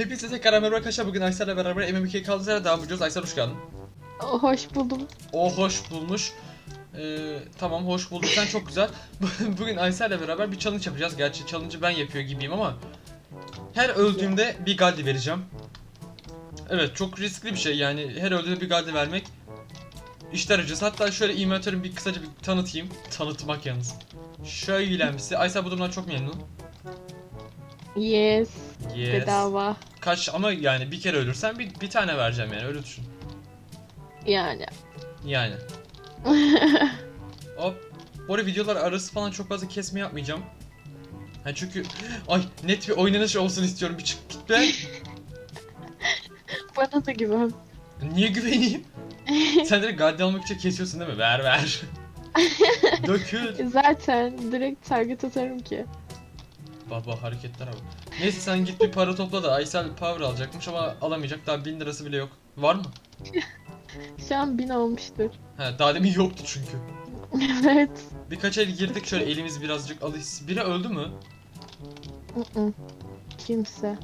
Hepinize tekrar merhaba arkadaşlar. Bugün Aysel'le beraber MM2'ye kaldığımız yerden devam ediyoruz. Aysel hoş geldin. Hoş buldum. O hoş bulmuş. Ee, tamam hoş bulduk. Sen çok güzel. Bugün Aysel'le beraber bir challenge yapacağız. Gerçi challenge'ı ben yapıyor gibiyim ama her öldüğümde bir galdi vereceğim. Evet çok riskli bir şey yani her öldüğümde bir galdi vermek işler acısı. Hatta şöyle inventörümü bir kısaca bir tanıtayım. Tanıtmak yalnız. Şöyle bir Aysel bu durumdan çok memnun. Yes. Yes. Bedava. Kaç ama yani bir kere ölürsen bir, bir tane vereceğim yani öyle düşün. Yani. Yani. Hop. Bu arada videolar arası falan çok fazla kesme yapmayacağım. Ha çünkü ay net bir oynanış olsun istiyorum. Bir çık git be. Bana da güven. Niye güveneyim? Sen direkt gaddi almak için kesiyorsun değil mi? Ver ver. Dökül. Zaten direkt target atarım ki. Baba hareketler abi. Neyse sen git bir para topla da Aysel Power alacakmış ama alamayacak. Daha 1000 lirası bile yok. Var mı? Şu an bin olmuştur. He daha demin yoktu çünkü. evet. Birkaç el girdik şöyle elimiz birazcık alış. Biri öldü mü? Mm-mm. Kimse.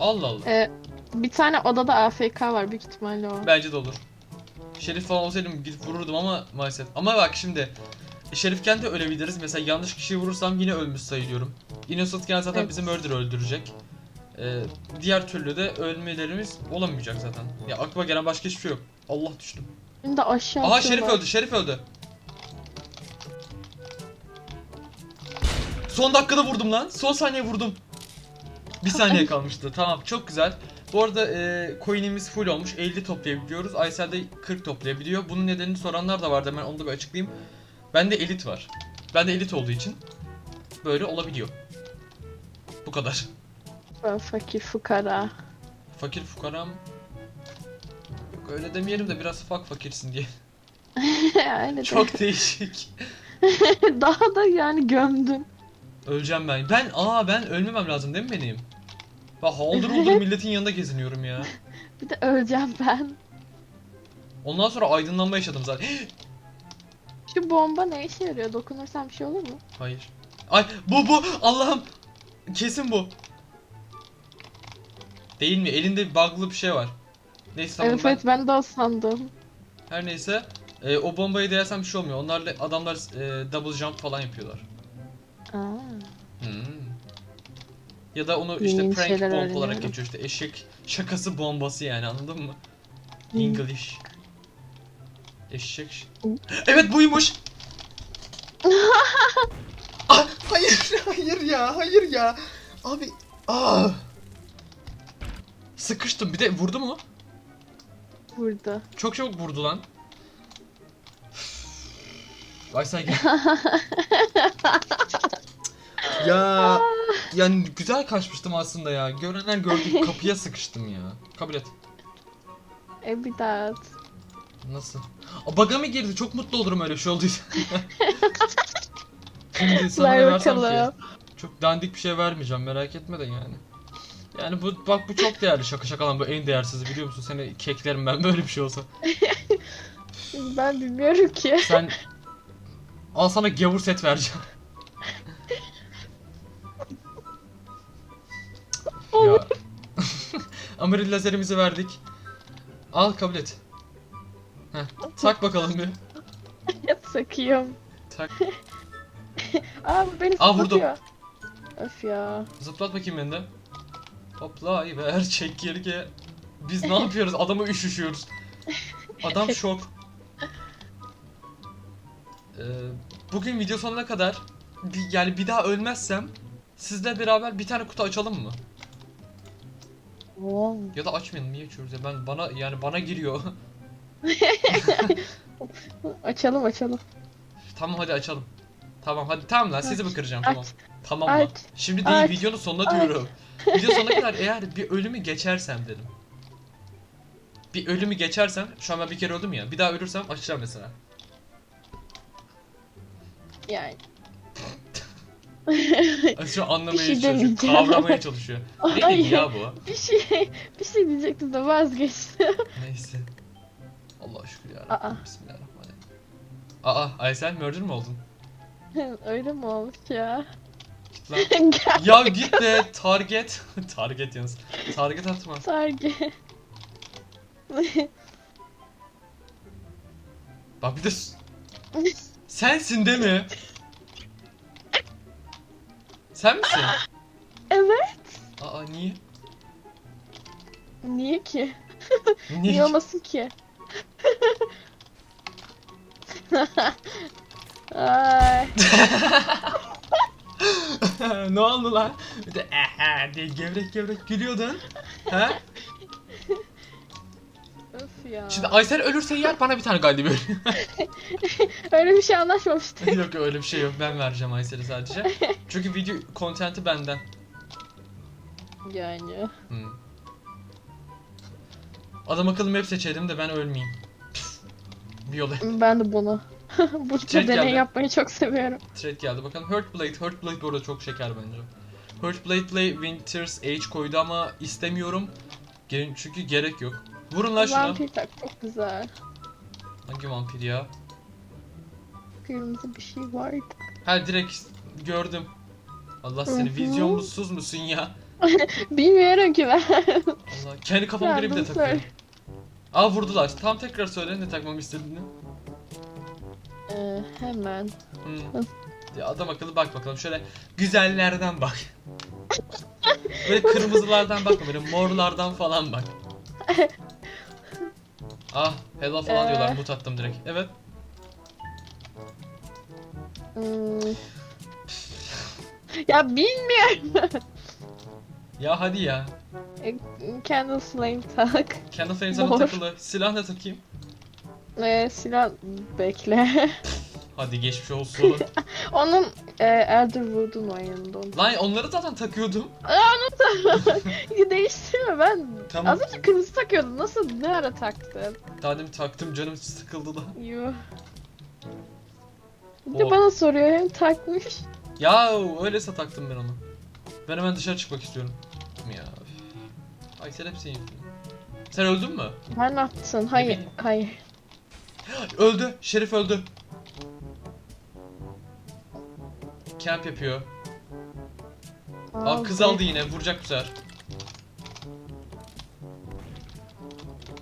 Allah Allah. Ee, bir tane odada AFK var büyük ihtimalle o. Bence de olur. Şerif falan olsaydım gidip vururdum ama maalesef. Ama bak şimdi Şerifken de ölebiliriz. Mesela yanlış kişiyi vurursam yine ölmüş sayılıyorum. Innocentken zaten Evet. bizi murder öldürecek. Ee, diğer türlü de ölmelerimiz olamayacak zaten. Ya aklıma gelen başka hiçbir şey yok. Allah düştüm. Şimdi aşağı Aha atıyorlar. Şerif öldü, Şerif öldü. Son dakikada vurdum lan. Son saniye vurdum. Bir saniye kalmıştı. Tamam çok güzel. Bu arada e, coin'imiz full olmuş. 50 toplayabiliyoruz. Aysel de 40 toplayabiliyor. Bunun nedenini soranlar da vardı. Hemen onu da bir açıklayayım. Bende elit var. Bende elit olduğu için böyle olabiliyor. Bu kadar. Ben fakir fukara. Fakir fukaram Yok öyle demeyelim de biraz fak fakirsin diye. Öyle de. Çok değişik. Daha da yani gömdün. Öleceğim ben. Ben aa ben ölmemem lazım değil mi benim? Bak haldır huldur milletin yanında geziniyorum ya. Bir de öleceğim ben. Ondan sonra aydınlanma yaşadım zaten. Şu bomba ne işe yarıyor? Dokunursam bir şey olur mu? Hayır. Ay bu bu Allah'ım. Kesin bu. Değil mi? Elinde bug'lı bir şey var. Neyse tamam evet ben, evet ben de o sandım. her neyse e, o bombayı değersem bir şey olmuyor. Onlarla adamlar e, double jump falan yapıyorlar. Aa. Hmm. Ya da onu işte yeni prank bomb olarak geçiyor işte eşek şakası bombası yani anladın mı? English. Eşek. Evet buymuş. ah, hayır, hayır ya, hayır ya. Abi, ah. Sıkıştım. Bir de vurdu mu? Burada. Çok çabuk vurdu lan. Aysel gel. ya yani güzel kaçmıştım aslında ya. Görenler gördü kapıya sıkıştım ya. Kabul et. E bir daha at. Nasıl? Aa, Baga mı girdi? Çok mutlu olurum öyle bir şey olduysa. Şimdi sana ne Ver ki? bakalım. Çok dandik bir şey vermeyeceğim merak etme de yani. Yani bu bak bu çok değerli şaka şaka lan bu en değersiz biliyor musun? Seni keklerim ben böyle bir şey olsa. Ben bilmiyorum ki. Sen al sana gavur set vereceğim. ya. Amaril lazerimizi verdik. Al kabul et. Tak bakalım bir. Sakıyorum. Tak. Aa bu beni Aa, vurdum. Öf ya. Zıplat bakayım beni de. Hopla ver çek geri Biz ne yapıyoruz? Adamı üşüşüyoruz. Adam şok. Ee, bugün video sonuna kadar bir- yani bir daha ölmezsem sizle beraber bir tane kutu açalım mı? Oo. Ya da açmayalım niye açıyoruz ya ben bana yani bana giriyor. Açalım açalım. tamam hadi açalım. Tamam hadi tamam lan sizi Aç, mi kıracağım aç, tamam. Tamam mı? aç, Şimdi değil aç, videonun sonuna aç. diyorum. Video sonuna kadar eğer bir ölümü geçersem dedim. Bir ölümü geçersem şu an ben bir kere öldüm ya. Bir daha ölürsem açacağım mesela. Yani. Şu an anlamaya şey çalışıyor. demeyeceğim. Kavramaya çalışıyor. Ne Hayır. ya bu? Bir şey bir şey diyecektim de vazgeçtim. Neyse. Allah şükür ya. Aa. Bismillahirrahmanirrahim. Aa Aysel murder mü oldun? Öyle mi olmuş ya? git lan. Ya git de target. target yalnız. Target atma. Sarge. Bak bir de sensin değil mi? Sen misin? evet. Aa niye? Niye ki? Niye? Niye olmasın ki? Ay. ne oldu lan? Bir de ehe diye gevrek gevrek gülüyordun. Ha? Öf ya. Şimdi Aysel ölürse yer bana bir tane galdi ver. Öyle bir şey anlaşmamıştık. yok öyle bir şey yok ben vereceğim Aysel'e sadece. Çünkü video kontenti benden. Yani. Hmm. Adam akıllı map seçelim de ben ölmeyeyim. Bir yola. Ben de bunu. Bu Çek deney geldi. yapmayı çok seviyorum. Thread geldi. Bakalım Heartblade. Heartblade bu arada çok şeker bence. Heartblade'le Winter's Age koydu ama istemiyorum. Çünkü gerek yok. Vurun lan şuna. Vampir tak çok güzel. Hangi vampir ya? Kırmızı bir şey vardı. Ha direkt gördüm. Allah seni vizyonsuz musun ya? Bilmiyorum ki ben. Allah kendi kafamı bile bile Random takıyorum. Aa vurdular. Tam tekrar söyle ne takmamı istediğini. Ee, hemen. Hmm. Ya adam akıllı bak bakalım şöyle güzellerden bak. Böyle kırmızılardan bakma böyle morlardan falan bak. Ah hello falan Ee. diyorlar mut attım direkt. Evet. Hmm. ya bilmiyorum. Ya hadi ya. E, Candle flame tak. Kendi Flames sana Mor. takılı. Silah ne takayım? Ee, silah bekle. Hadi geçmiş olsun. Onun e, Elderwood'un var yanında onun. Lan onları zaten takıyordum. Değiştirme ben. Tamam. Az önce kırmızı takıyordum. Nasıl ne ara taktın? Daha demin taktım canım sıkıldı da. Yuh. Bir de Oh. bana soruyor hem takmış. Ya öyleyse taktım ben onu. Ben hemen dışarı çıkmak istiyorum. Ya. üf. Ay sen hepsini. Sen öldün mü? Ben ne yaptın? Hayır. bileyim. Hayır. Öldü. Şerif öldü. Camp yapıyor. Aa, kız aldı yine. Vuracak bu sefer.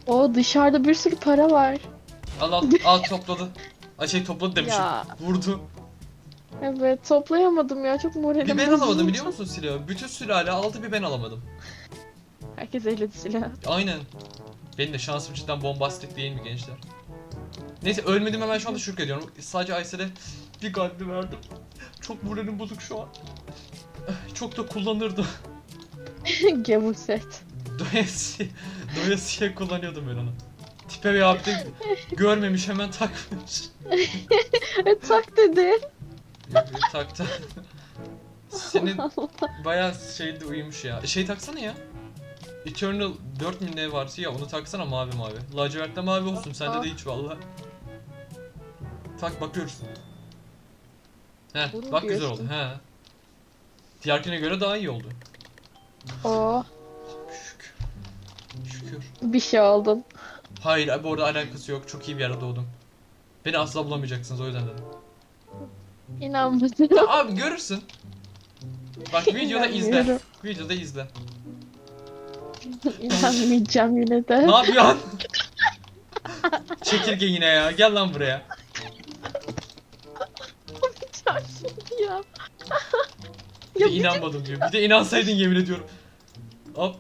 O dışarıda bir sürü para var. Al al. Al topladı. Ay şey topladı demişim. Ya. Vurdu. Evet toplayamadım ya çok moralim Bir ben bozuldu. alamadım biliyor musun silahı? Bütün sülale aldı bir ben alamadım. Herkes eledi silah. Aynen. Benim de şansım cidden bombastik değil mi gençler? Neyse ölmedim hemen şu anda şükrediyorum. Sadece Aysel'e bir kalbi verdim. Çok moralim bozuk şu an. Çok da kullanırdı. Gavur set. Doyasıya, doyasıya kullanıyordum ben onu. Tipe bir abi de görmemiş hemen takmış. E tak dedi. Yok taktı. Senin bayağı şeyde uyumuş ya. Şey taksana ya. Eternal 4 mü ne varsa ya onu taksana mavi mavi. Lacivertle mavi olsun sende de hiç valla. Tak bakıyoruz. Heh Bunu bak güzel diyorsun. oldu he. Diğerkine göre daha iyi oldu. Oo Şükür. Şükür. bir şey oldun. Hayır bu arada alakası yok. Çok iyi bir yere doğdum. Beni asla bulamayacaksınız o yüzden dedim. İnanmadım. Ya abi görürsün. Bak videoda izle. İnanmıyorum. Videoda izle. İnanmayacağım yine de. Ne yapıyorsun? Çekirge yine ya. Gel lan buraya. Şimdi ya. Bir de inanmadım diyor. Bir de inansaydın yemin ediyorum. Hop.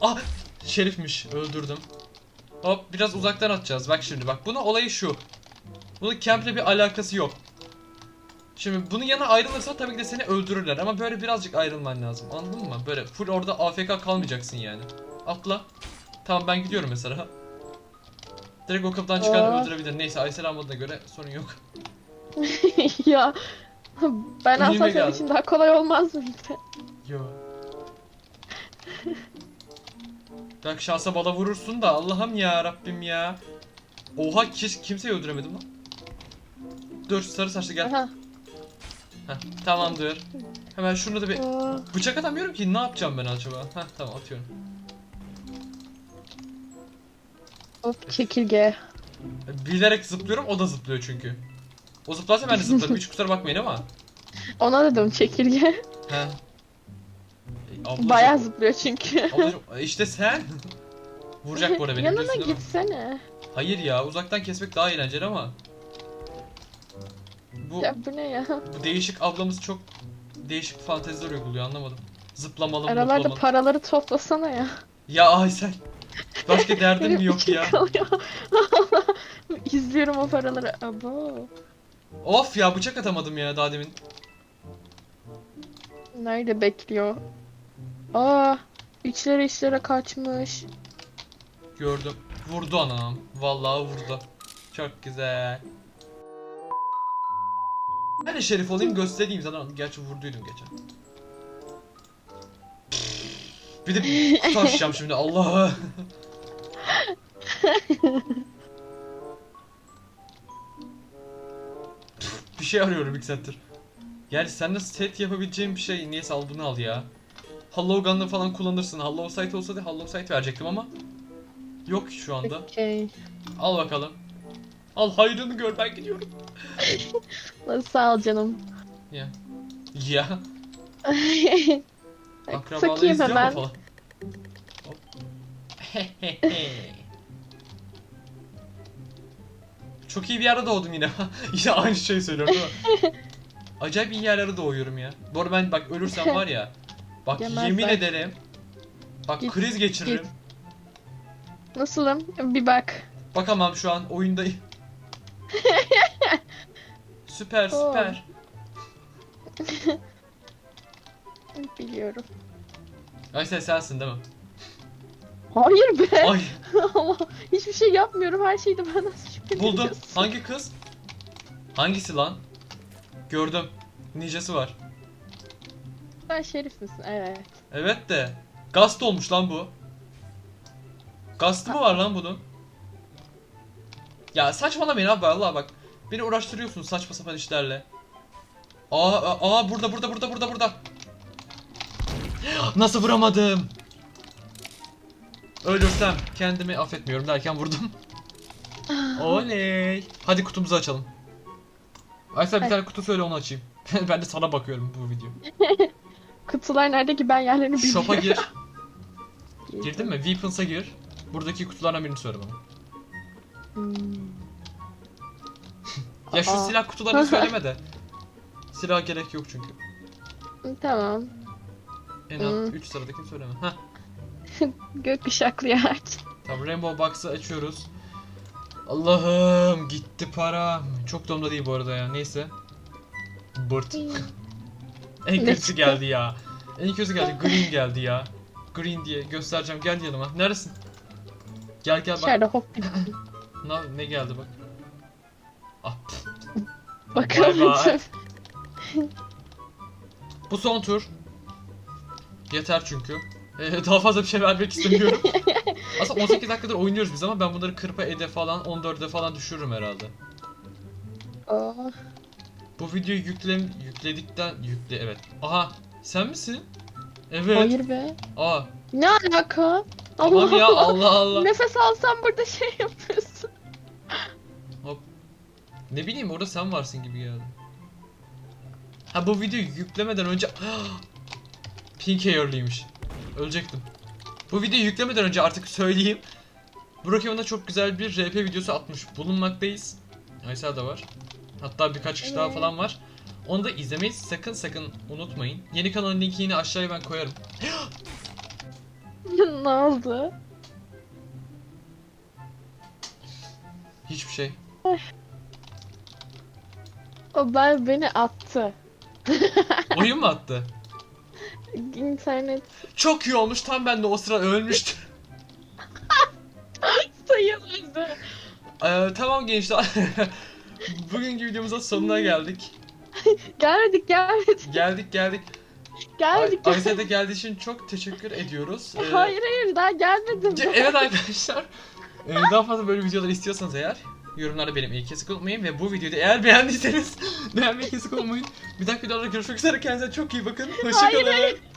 Ah! Şerifmiş. Öldürdüm. Hop biraz uzaktan atacağız. Bak şimdi bak. Bunun olayı şu. Bunun camp'le bir alakası yok. Şimdi bunun yana ayrılırsan tabii ki de seni öldürürler ama böyle birazcık ayrılman lazım. Anladın mı? Böyle full orada AFK kalmayacaksın yani. Atla. Tamam ben gidiyorum mesela. Direkt o kapıdan çıkan Aa. öldürebilir. Neyse Aysel almadığına göre sorun yok. ya. Ben senin geldi. için daha kolay olmaz mıydı? Yo. Belki şansa bala vurursun da Allah'ım ya Rabbim ya. Oha hiç kimseyi öldüremedim lan. Dur sarı saçlı gel. Aha. Heh, tamamdır. Hemen şunu da bir bıçak atamıyorum ki ne yapacağım ben acaba? Heh tamam atıyorum. Of çekirge. Bilerek zıplıyorum o da zıplıyor çünkü. O zıplarsa ben de zıplarım hiç kusura bakmayın ama. Ona dedim çekirge. He. E, ablacım- Bayağı zıplıyor çünkü. Ablacım e, işte sen. Vuracak bu arada beni Yanına biliyorsun değil mi? gitsene. Hayır ya uzaktan kesmek daha eğlenceli ama. Bu, Ya bu ne ya? bu değişik ablamız çok değişik fanteziler uyguluyor anlamadım. Zıplamalı Aralarda mutlamalı. paraları toplasana ya. Ya Aysel. Başka derdin mi yok içim ya? kalıyor. İzliyorum o paraları. Abo. Of ya bıçak atamadım ya daha demin. Nerede bekliyor? Aa, içlere içlere kaçmış. Gördüm. Vurdu anam. Vallahi vurdu. Çok güzel. Ben de şerif olayım göstereyim sana. Gerçi vurduydum geçen. Bir de kutu açacağım şimdi Allah. bir şey arıyorum ilk saattir. Yani sen de set yapabileceğin bir şey niyeyse al bunu al ya. Hollow Gun'ı falan kullanırsın. Hollow Sight olsa da Hollow Sight verecektim ama yok şu anda. Okey. Al bakalım. Al hayrını gör ben gidiyorum. Sağ ol canım. Ya. Ya. Akrabaları Sokayım izliyor mu hemen. falan? Hop. Çok iyi bir yerde doğdum yine. yine aynı şeyi söylüyorum mi? Acayip iyi yerlere doğuyorum ya. Bu arada ben bak ölürsem var ya. Bak Yemezler. yemin ederim. Bak Git, kriz geçiririm. git. Nasılım? Bir bak. Bakamam şu an oyundayım. süper süper. Biliyorum. Aysel sensin değil mi? Hayır be. Ay Allah. Hiçbir şey yapmıyorum. Her şeyde benden şüphe buldum. ediyorsun. Hangi kız? Hangisi lan? Gördüm. Ninjası var. Sen şerif misin? Evet. Evet de. Gast olmuş lan bu. Gastı mı var lan bunun? Ya saçmalamayın abi vallahi bak. Beni uğraştırıyorsun saçma sapan işlerle. Aa, aa, aa burada burada burada burada burada. Nasıl vuramadım? Ölürsem kendimi affetmiyorum derken vurdum. Oley. Hadi kutumuzu açalım. Aysel bir tane kutu söyle onu açayım. ben de sana bakıyorum bu video. Kutular nerede ki ben yerlerini biliyorum. Shop'a gir. Girdin mi? Weapons'a gir. Buradaki kutulardan birini söyle bana. Hmm. Ya şu Aa. silah kutularını söyleme de. Silah gerek yok çünkü. Tamam. En Hmm. alt 3 sıradakini söyleme. Heh. Gökkuşaklı yer. Tamam Rainbow Box'ı açıyoruz. Allah'ım gitti para. Çok domda değil bu arada ya. Neyse. Bırt. en Ne kötüsü çıktı? geldi ya. En kötüsü geldi. Green geldi ya. Green diye göstereceğim. Gel yanıma. Neredesin? Gel gel bak. İçeride hop. Ne, ne geldi bak. Ah. Bay. Bu son tur. Yeter çünkü. Ee, daha fazla bir şey vermek istemiyorum. Aslında 18 dakikadır oynuyoruz biz ama ben bunları kırpa ede falan 14'e falan düşürürüm herhalde. Aa, Bu videoyu yükle yükledikten yükle evet. Aha sen misin? Evet. Hayır be. Aa Ne alaka? tamam Allah ya Allah. Allah Allah. Nefes alsam burada şey yapıyorsun. Ne bileyim orada sen varsın gibi geldi. Ha bu videoyu yüklemeden önce Pink hair'liymiş. Ölecektim. Bu videoyu yüklemeden önce artık söyleyeyim. Burak Evan'a çok güzel bir RP videosu atmış bulunmaktayız. Aysel de var. Hatta birkaç kişi daha Evet. falan var. Onu da izlemeyi sakın sakın unutmayın. Yeni kanalın linki yine aşağıya ben koyarım. ne oldu? Hiçbir şey. O ben beni attı. Oyun mu attı? İnternet Çok iyi olmuş. Tam ben de o sıra ölmüştüm. sayılırdı. Ee, tamam gençler. Bugünkü videomuzun sonuna geldik. Gelmedik gelmedik Geldik geldik. geldik. Ay- Ayşe de geldiği için çok teşekkür ediyoruz. Ee, Hayır hayır daha gelmedim. ce- Evet arkadaşlar. Ee, daha fazla böyle videolar istiyorsanız eğer yorumlarda benim iyi kesik unutmayın ve bu videoyu da eğer beğendiyseniz beğenmeyi kesik unutmayın. Bir dahaki videoda görüşmek üzere kendinize çok iyi bakın. Hoşçakalın.